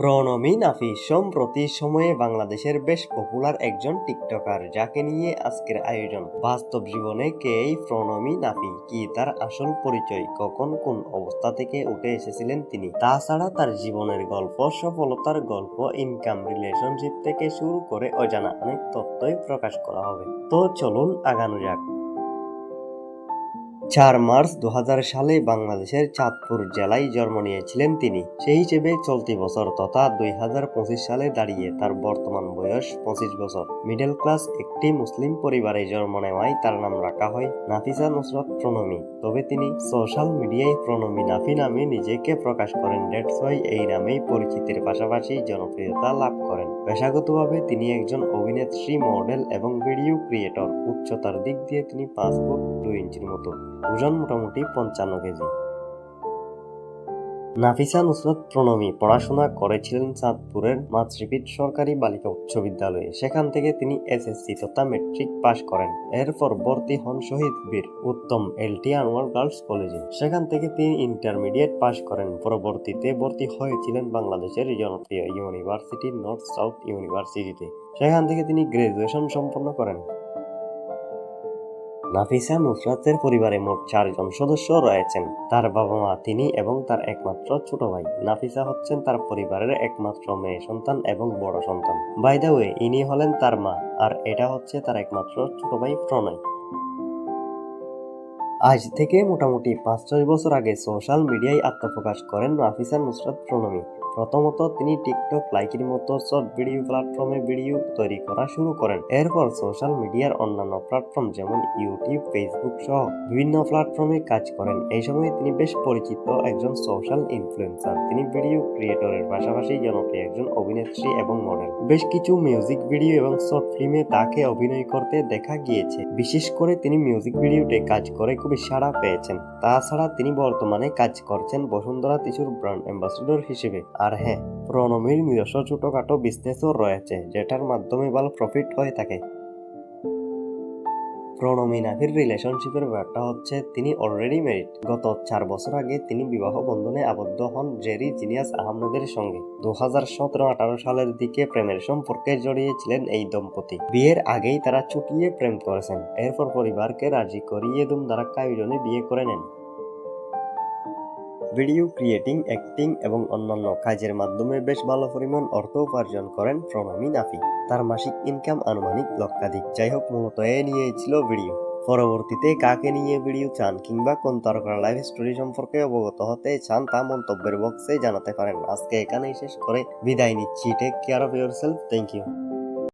প্রণমী নাফি সম্প্রতি সময়ে বাংলাদেশের বেশ পপুলার একজন টিকটকার যাকে নিয়ে আজকের আয়োজন। বাস্তব জীবনে কে এই প্রণমী নাফি কি তার আসল পরিচয়? কখন কোন অবস্থা থেকে উঠে এসেছিলেন তিনি? তাছাড়া তার জীবনের গল্প, সফলতার গল্প ইনকাম রিলেশনশিপ থেকে শুরু করে অজানা অনেক তথ্যই প্রকাশ করা হবে। তো চলুন আগানো যাক। চার মার্চ দু হাজার সালে বাংলাদেশের চাঁদপুর জেলায় জন্ম নিয়েছিলেন তিনি। সেই হিসেবে চলতি বছর তথা দুই হাজার পঁচিশ সালে দাঁড়িয়ে তার বর্তমান বয়স পঁচিশ বছর। মিডল ক্লাস একটি মুসলিম পরিবারে জন্ম নেওয়ায় তার নাম রাখা হয় নাফিসা নুসরত প্রণমী। তবে তিনি সোশ্যাল মিডিয়ায় প্রণমী নাফি নামে নিজেকে প্রকাশ করেন। ডেটস ওয়াই এই নামেই পরিচিতির পাশাপাশি জনপ্রিয়তা লাভ করেন। পেশাগতভাবে তিনি একজন অভিনেত্রী, মডেল এবং ভিডিও ক্রিয়েটর। উচ্চতার দিক দিয়ে তিনি পাঁচ ফুট দুই ইঞ্চির মতো। ওজন মোটামুটি পঞ্চান্ন কেজি। নাফিসা নুসরত প্রণমী পড়াশোনা করেছিলেন চাঁদপুরের মাতৃপীঠ সরকারি বালিকা উচ্চ বিদ্যালয়ে। সেখান থেকে তিনি এসএসসি তথা মেট্রিক পাশ করেন। এরপর ভর্তি হন শহীদ বীর উত্তম এলটি আনোয়ার গার্লস কলেজে। সেখান থেকে তিনি ইন্টারমিডিয়েট পাশ করেন। পরবর্তীতে ভর্তি হয়েছিলেন বাংলাদেশের জনপ্রিয় ইউনিভার্সিটি, নর্থ সাউথ ইউনিভার্সিটিতে। সেখান থেকে তিনি গ্রাজুয়েশন সম্পন্ন করেন। নাফিসা নুসরাতের পরিবারে মোট চারজন সদস্য রয়েছেন। তার বাবা মা তিনি এবং তার একমাত্র ছোট ভাই। নাফিসা হচ্ছেন তার পরিবারের একমাত্র মেয়ে সন্তান এবং বড় সন্তান। বাই ওয়ে ইনি হলেন তার মা, আর এটা হচ্ছে তার একমাত্র ছোট ভাই প্রণয়। আজ থেকে মোটামুটি পাঁচ ছয় বছর আগে সোশ্যাল মিডিয়ায় আত্মপ্রকাশ করেন নাফিসা নুসরাত প্রণমী। প্রথমত তিনি টিকটক লাইকের মতো শর্ট ভিডিও প্ল্যাটফর্মে ভিডিও তৈরি করা শুরু করেন। এরপর সোশ্যাল মিডিয়ার অন্যান্য প্ল্যাটফর্ম যেমন ইউটিউব, ফেসবুক সহ বিভিন্ন প্ল্যাটফর্মে কাজ করেন। এই সময় তিনি বেশ পরিচিত একজন সোশ্যাল ইনফ্লুয়েন্সার। তিনি ভিডিও ক্রিয়েটরের পাশাপাশি জনপ্রিয় একজন অভিনেত্রী এবং মডেল। বেশ কিছু মিউজিক ভিডিও এবং শর্ট ফিল্মে তাকে অভিনয় করতে দেখা গিয়েছে। বিশেষ করে তিনি মিউজিক ভিডিওতে কাজ করে খুবই সাড়া পেয়েছেন। তাছাড়া তিনি বর্তমানে কাজ করছেন বসুন্ধরা টিস্যুর ব্র্যান্ড অ্যাম্বাসেডর হিসেবে। আর হ্যাঁ প্রণমীর নিজস্ব ছোটখাটো বিজনেসও রয়েছে, যেটার মাধ্যমে ভালো প্রফিট হয়ে থাকে। প্রণমী নাফির রিলেশনশিপের ব্যাপারটা হচ্ছে, তিনি অলরেডি ম্যারিড গত চার বছর আগে তিনি বিবাহ বন্ধনে আবদ্ধ হন জেরি জিনিয়াস আহমেদের সঙ্গে। দু হাজার সতেরো আঠারো সালের দিকে প্রেমের সম্পর্কে জড়িয়েছিলেন এই দম্পতি। বিয়ের আগেই তারা চুটিয়ে প্রেম করেছেন। এরপর পরিবারকে রাজি করিয়ে দুমদারাক্কা আয়োজনে বিয়ে করে নেন। ভিডিও ক্রিয়েটিং অ্যাক্টিং এবং অন্যান্য কাজের মাধ্যমে বেশ ভালো পরিমাণ অর্থ উপার্জন করেন প্রণমী নাফি। তার মাসিক ইনকাম আনুমানিক লক্ষাধিক। যাই হোক, মূলত এ নিয়েই ছিল ভিডিও পরবর্তীতে কাকে নিয়ে ভিডিও চান কিংবা কোন তারকার লাইফ স্টোরি সম্পর্কে অবগত হতে চান তা মন্তব্যের বক্সে জানাতে পারেন। আজকে এখানেই শেষ করে বিদায় নিচ্ছি। Take care of yourself thank you